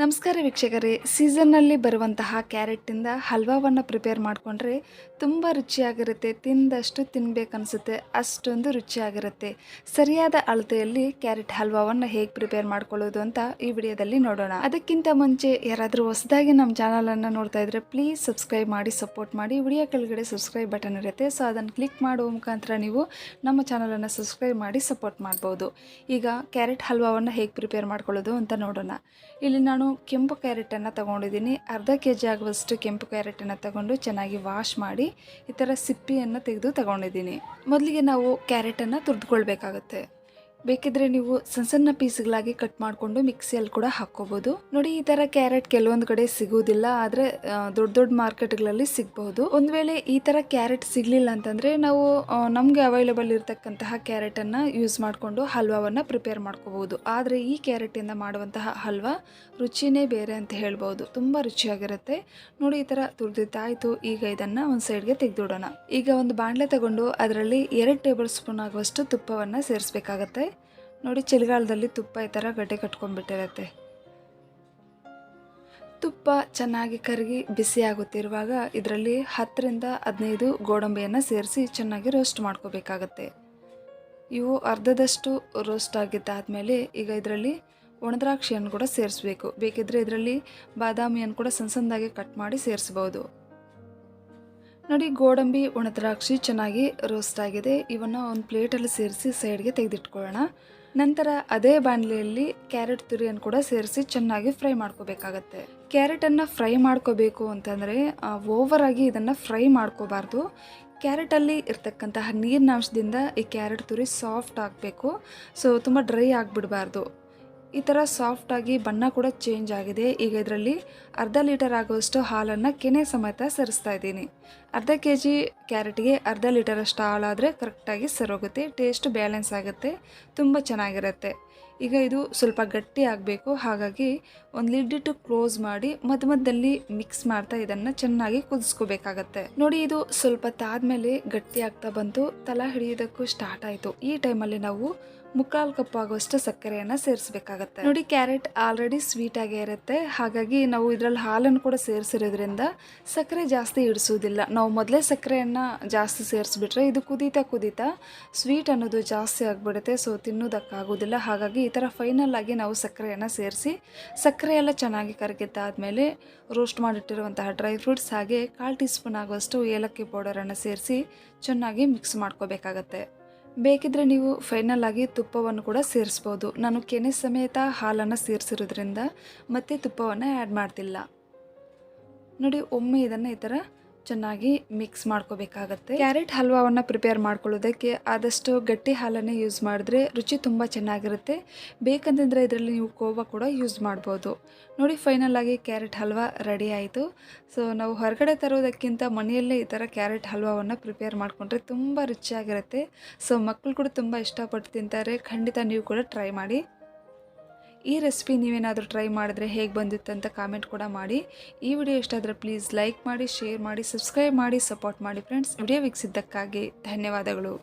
ನಮಸ್ಕಾರ ವೀಕ್ಷಕರೇ. ಸೀಸನ್ನಲ್ಲಿ ಬರುವಂತಹ ಕ್ಯಾರೆಟಿಂದ ಹಲ್ವಾವನ್ನು ಪ್ರಿಪೇರ್ ಮಾಡಿಕೊಂಡ್ರೆ ತುಂಬ ರುಚಿಯಾಗಿರುತ್ತೆ, ತಿಂದಷ್ಟು ತಿನ್ನಬೇಕನ್ಸುತ್ತೆ ಅಷ್ಟೊಂದು ರುಚಿಯಾಗಿರುತ್ತೆ. ಸರಿಯಾದ ಅಳತೆಯಲ್ಲಿ ಕ್ಯಾರೆಟ್ ಹಲ್ವಾವನ್ನು ಹೇಗೆ ಪ್ರಿಪೇರ್ ಮಾಡ್ಕೊಳ್ಳೋದು ಅಂತ ಈ ವಿಡಿಯೋದಲ್ಲಿ ನೋಡೋಣ. ಅದಕ್ಕಿಂತ ಮುಂಚೆ ಯಾರಾದರೂ ಹೊಸದಾಗಿ ನಮ್ಮ ಚಾನಲನ್ನು ನೋಡ್ತಾ ಇದ್ರೆ ಪ್ಲೀಸ್ ಸಬ್ಸ್ಕ್ರೈಬ್ ಮಾಡಿ, ಸಪೋರ್ಟ್ ಮಾಡಿ. ವಿಡಿಯೋ ಕೆಳಗಡೆ ಸಬ್ಸ್ಕ್ರೈಬ್ ಬಟನ್ ಇರುತ್ತೆ. ಸೊ, ಅದನ್ನು ಕ್ಲಿಕ್ ಮಾಡುವ ಮುಖಾಂತರ ನೀವು ನಮ್ಮ ಚಾನಲನ್ನು ಸಬ್ಸ್ಕ್ರೈಬ್ ಮಾಡಿ, ಸಪೋರ್ಟ್ ಮಾಡ್ಬೋದು. ಈಗ ಕ್ಯಾರೆಟ್ ಹಲ್ವಾವನ್ನು ಹೇಗೆ ಪ್ರಿಪೇರ್ ಮಾಡ್ಕೊಳ್ಳೋದು ಅಂತ ನೋಡೋಣ. ಇಲ್ಲಿ ನಾನು ಕೆಂಪು ಕ್ಯಾರೆಟನ್ನು ತಗೊಂಡಿದ್ದೀನಿ. ಅರ್ಧ ಕೆ ಜಿ ಆಗುವಷ್ಟು ಕೆಂಪು ಕ್ಯಾರೆಟನ್ನು ತಗೊಂಡು ಚೆನ್ನಾಗಿ ವಾಶ್ ಮಾಡಿ ಈ ಥರ ಸಿಪ್ಪಿಯನ್ನು ತೆಗೆದು ತಗೊಂಡಿದ್ದೀನಿ. ಮೊದಲಿಗೆ ನಾವು ಕ್ಯಾರೆಟನ್ನು ತುರಿದುಕೊಳ್ಬೇಕಾಗತ್ತೆ. ಬೇಕಿದ್ರೆ ನೀವು ಸಣ್ಣ ಸಣ್ಣ ಪೀಸ್ಗಳಾಗಿ ಕಟ್ ಮಾಡಿಕೊಂಡು ಮಿಕ್ಸಿಯಲ್ಲಿ ಕೂಡ ಹಾಕ್ಕೋಬೋದು. ನೋಡಿ, ಈ ಥರ ಕ್ಯಾರೆಟ್ ಕೆಲವೊಂದು ಕಡೆ ಸಿಗುವುದಿಲ್ಲ, ಆದರೆ ದೊಡ್ಡ ದೊಡ್ಡ ಮಾರ್ಕೆಟ್ಗಳಲ್ಲಿ ಸಿಗಬಹುದು. ಒಂದು ವೇಳೆ ಈ ಥರ ಕ್ಯಾರೆಟ್ ಸಿಗಲಿಲ್ಲ ಅಂತಂದರೆ, ನಾವು ನಮಗೆ ಅವೈಲೇಬಲ್ ಇರತಕ್ಕಂತಹ ಕ್ಯಾರೆಟನ್ನು ಯೂಸ್ ಮಾಡಿಕೊಂಡು ಹಲ್ವಾವನ್ನು ಪ್ರಿಪೇರ್ ಮಾಡ್ಕೋಬಹುದು ಆದರೆ, ಈ ಕ್ಯಾರೆಟಿಂದ ಮಾಡುವಂತಹ ಹಲ್ವಾ ರುಚಿನೇ ಬೇರೆ ಅಂತ ಹೇಳ್ಬೋದು ತುಂಬ ರುಚಿಯಾಗಿರುತ್ತೆ. ನೋಡಿ, ಈ ಥರ ತುರಿದಿದ್ದಾಯಿತು. ಈಗ ಇದನ್ನು ಒಂದು ಸೈಡ್ಗೆ ತೆಗೆದಿಡೋಣ. ಈಗ ಒಂದು ಬಾಣಲೆ ತಗೊಂಡು ಅದರಲ್ಲಿ ಎರಡು ಟೇಬಲ್ ಸ್ಪೂನ್ ಆಗುವಷ್ಟು ತುಪ್ಪವನ್ನು ಸೇರಿಸ್ಬೇಕಾಗತ್ತೆ. ನೋಡಿ ಚಳಿಗಾಲದಲ್ಲಿ ತುಪ್ಪ ಈ ಥರ ಗಡ್ಡೆ ಕಟ್ಕೊಂಡ್ಬಿಟ್ಟಿರತ್ತೆ. ತುಪ್ಪ ಚೆನ್ನಾಗಿ ಕರಗಿ ಬಿಸಿ ಆಗುತ್ತಿರುವಾಗ ಇದರಲ್ಲಿ ಹತ್ತರಿಂದ ಹದಿನೈದು ಗೋಡಂಬಿಯನ್ನು ಸೇರಿಸಿ ಚೆನ್ನಾಗಿ ರೋಸ್ಟ್ ಮಾಡ್ಕೋಬೇಕಾಗತ್ತೆ. ಇವು ಅರ್ಧದಷ್ಟು ರೋಸ್ಟ್ ಆಗಿದ್ದಾದಮೇಲೆ ಈಗ ಇದರಲ್ಲಿ ಒಣದ್ರಾಕ್ಷಿಯನ್ನು ಕೂಡ ಸೇರಿಸ್ಬೇಕು. ಬೇಕಿದ್ರೆ ಇದರಲ್ಲಿ ಬಾದಾಮಿಯನ್ನು ಕೂಡ ಸಣ್ಣ ಸಣ್ಣದಾಗಿ ಕಟ್ ಮಾಡಿ ಸೇರಿಸ್ಬೋದು. ನೋಡಿ ಗೋಡಂಬಿ, ಒಣದ್ರಾಕ್ಷಿ ಚೆನ್ನಾಗಿ ರೋಸ್ಟ್ ಆಗಿದೆ. ಇವನ್ನು ಒಂದು ಪ್ಲೇಟಲ್ಲಿ ಸೇರಿಸಿ ಸೈಡ್ಗೆ ತೆಗೆದಿಟ್ಕೊಳ್ಳೋಣ. ನಂತರ ಅದೇ ಬಾಣಲೆಯಲ್ಲಿ ಕ್ಯಾರೆಟ್ ತುರಿಯನ್ನು ಕೂಡ ಸೇರಿಸಿ ಚೆನ್ನಾಗಿ ಫ್ರೈ ಮಾಡ್ಕೋಬೇಕಾಗತ್ತೆ. ಕ್ಯಾರೆಟನ್ನು ಫ್ರೈ ಮಾಡ್ಕೋಬೇಕು ಅಂತಂದರೆ ಓವರ್ ಆಗಿ ಇದನ್ನು ಫ್ರೈ ಮಾಡ್ಕೋಬಾರ್ದು. ಕ್ಯಾರೆಟಲ್ಲಿ ಇರ್ತಕ್ಕಂತಹ ನೀರಿನಾಂಶದಿಂದ ಈ ಕ್ಯಾರೆಟ್ ತುರಿ ಸಾಫ್ಟ್ ಆಗಬೇಕು. ಸೊ, ತುಂಬ ಡ್ರೈ ಆಗಿಬಿಡಬಾರ್ದು. ಈ ಥರ ಸಾಫ್ಟಾಗಿ ಬಣ್ಣ ಕೂಡ ಚೇಂಜ್ ಆಗಿದೆ. ಈಗ ಇದರಲ್ಲಿ ಅರ್ಧ ಲೀಟರ್ ಆಗುವಷ್ಟು ಹಾಲನ್ನು ಕೆನೆ ಸಮೇತ ಸರಿಸ್ತಾ ಇದ್ದೀನಿ. ಅರ್ಧ ಕೆ ಜಿ ಕ್ಯಾರೆಟ್ಗೆ ಅರ್ಧ ಲೀಟರಷ್ಟು ಹಾಲಾದರೆ ಕರೆಕ್ಟಾಗಿ ಸರೋಗುತ್ತೆ. ಟೇಸ್ಟ್ ಬ್ಯಾಲೆನ್ಸ್ ಆಗುತ್ತೆ. ತುಂಬ ಚೆನ್ನಾಗಿರುತ್ತೆ. ಈಗ ಇದು ಸ್ವಲ್ಪ ಗಟ್ಟಿ ಆಗಬೇಕು. ಹಾಗಾಗಿ ಒಂದು ಲಿಡ್ ಇಟ್ಟು ಕ್ಲೋಸ್ ಮಾಡಿ ಮಧ್ಯ ಮಧ್ಯದಲ್ಲಿ ಮಿಕ್ಸ್ ಮಾಡ್ತಾ ಇದನ್ನು ಚೆನ್ನಾಗಿ ಕುದಿಸ್ಕೋಬೇಕಾಗತ್ತೆ. ನೋಡಿ ಇದು ಸ್ವಲ್ಪ ತಾದ್ಮೇಲೆ ಗಟ್ಟಿ ಆಗ್ತಾ ಬಂತು. ತಲಾ ಹಿಡಿಯೋದಕ್ಕೂ ಸ್ಟಾರ್ಟ್ ಆಯಿತು. ಈ ಟೈಮಲ್ಲಿ ನಾವು ಮುಕ್ಕಾಲು ಕಪ್ ಆಗುವಷ್ಟು ಸಕ್ಕರೆಯನ್ನು ಸೇರಿಸಬೇಕಾಗತ್ತೆ. ನೋಡಿ, ಕ್ಯಾರೆಟ್ ಆಲ್ರೆಡಿ ಸ್ವೀಟ್ ಆಗೇ ಇರುತ್ತೆ. ಹಾಗಾಗಿ ನಾವು ಇದರಲ್ಲಿ ಹಾಲನ್ನು ಕೂಡ ಸೇರಿಸಿರೋದ್ರಿಂದ ಸಕ್ಕರೆ ಜಾಸ್ತಿ ಇಡಿಸೋದಿಲ್ಲ. ನಾವು ಮೊದಲೇ ಸಕ್ಕರೆಯನ್ನು ಜಾಸ್ತಿ ಸೇರಿಸ್ಬಿಟ್ರೆ ಇದು ಕುದೀತಾ ಕುದೀತಾ ಸ್ವೀಟ್ ಅನ್ನೋದು ಜಾಸ್ತಿ ಆಗಿಬಿಡುತ್ತೆ. ಸೊ ತಿನ್ನೋದಕ್ಕಾಗೋದಿಲ್ಲ. ಹಾಗಾಗಿ ಈ ಥರ ಫೈನಲ್ ಆಗಿ ನಾವು ಸಕ್ಕರೆಯನ್ನು ಸೇರಿಸಿ ಸಕ್ಕರೆ ಎಲ್ಲ ಚೆನ್ನಾಗಿ ಕರಗಿದ್ದಾದಮೇಲೆ ರೋಸ್ಟ್ ಮಾಡಿಟ್ಟಿರುವಂತಹ ಡ್ರೈ ಫ್ರೂಟ್ಸ್ ಹಾಗೆ ಕಾಲು ಟೀ ಸ್ಪೂನ್ ಆಗುವಷ್ಟು ಏಲಕ್ಕಿ ಪೌಡರನ್ನು ಸೇರಿಸಿ ಚೆನ್ನಾಗಿ ಮಿಕ್ಸ್ ಮಾಡ್ಕೋಬೇಕಾಗತ್ತೆ. ಬೇಕಿದ್ರೆ ನೀವು ಫೈನಲ್ ಆಗಿ ತುಪ್ಪವನ್ನು ಕೂಡ ಸೇರಿಸ್ಬೋದು. ನಾನು ಕೆನೆ ಸಮೇತ ಹಾಲನ್ನು ಸೇರಿಸಿರೋದ್ರಿಂದ ಮತ್ತೆ ತುಪ್ಪವನ್ನು ಆ್ಯಡ್ ಮಾಡ್ತಿಲ್ಲ. ನೋಡಿ, ಒಮ್ಮೆ ಇದನ್ನು ಈ ಥರ ಚೆನ್ನಾಗಿ ಮಿಕ್ಸ್ ಮಾಡ್ಕೋಬೇಕಾಗತ್ತೆ. ಕ್ಯಾರೆಟ್ ಹಲ್ವಾವನ್ನು ಪ್ರಿಪೇರ್ ಮಾಡ್ಕೊಳ್ಳೋದಕ್ಕೆ ಆದಷ್ಟು ಗಟ್ಟಿ ಹಾಲನ್ನೇ ಯೂಸ್ ಮಾಡಿದ್ರೆ ರುಚಿ ತುಂಬ ಚೆನ್ನಾಗಿರುತ್ತೆ. ಬೇಕಂತಂದರೆ ಇದರಲ್ಲಿ ನೀವು ಕೋವಾ ಕೂಡ ಯೂಸ್ ಮಾಡ್ಬೋದು. ನೋಡಿ ಫೈನಲ್ ಆಗಿ ಕ್ಯಾರೆಟ್ ಹಲ್ವಾ ರೆಡಿ ಆಯಿತು. ಸೊ ನಾವು ಹೊರಗಡೆ ತರೋದಕ್ಕಿಂತ ಮನೆಯಲ್ಲೇ ಈ ಥರ ಕ್ಯಾರೆಟ್ ಹಲ್ವಾವನ್ನು ಪ್ರಿಪೇರ್ ಮಾಡಿಕೊಂಡ್ರೆ ತುಂಬ ರುಚಿಯಾಗಿರುತ್ತೆ. ಸೊ ಮಕ್ಕಳು ಕೂಡ ತುಂಬ ಇಷ್ಟಪಟ್ಟು ತಿಂತಾರೆ. ಖಂಡಿತ ನೀವು ಕೂಡ ಟ್ರೈ ಮಾಡಿ. ಈ ರೆಸಿಪಿ ನೀವೇನಾದರೂ ಟ್ರೈ ಮಾಡಿದ್ರೆ ಹೇಗೆ ಬಂದಿತ್ತು ಅಂತ ಕಾಮೆಂಟ್ ಕೂಡ ಮಾಡಿ. ಈ ವಿಡಿಯೋ ಇಷ್ಟ ಪ್ಲೀಸ್ ಲೈಕ್ ಮಾಡಿ ಶೇರ್ ಮಾಡಿ ಸಬ್ಸ್ಕ್ರೈಬ್ ಮಾಡಿ ಸಪೋರ್ಟ್ ಮಾಡಿ ಫ್ರೆಂಡ್ಸ್ ವಿಡಿಯೋ ವೀಕ್ಸಿದ್ದಕ್ಕಾಗಿ ಧನ್ಯವಾದಗಳು.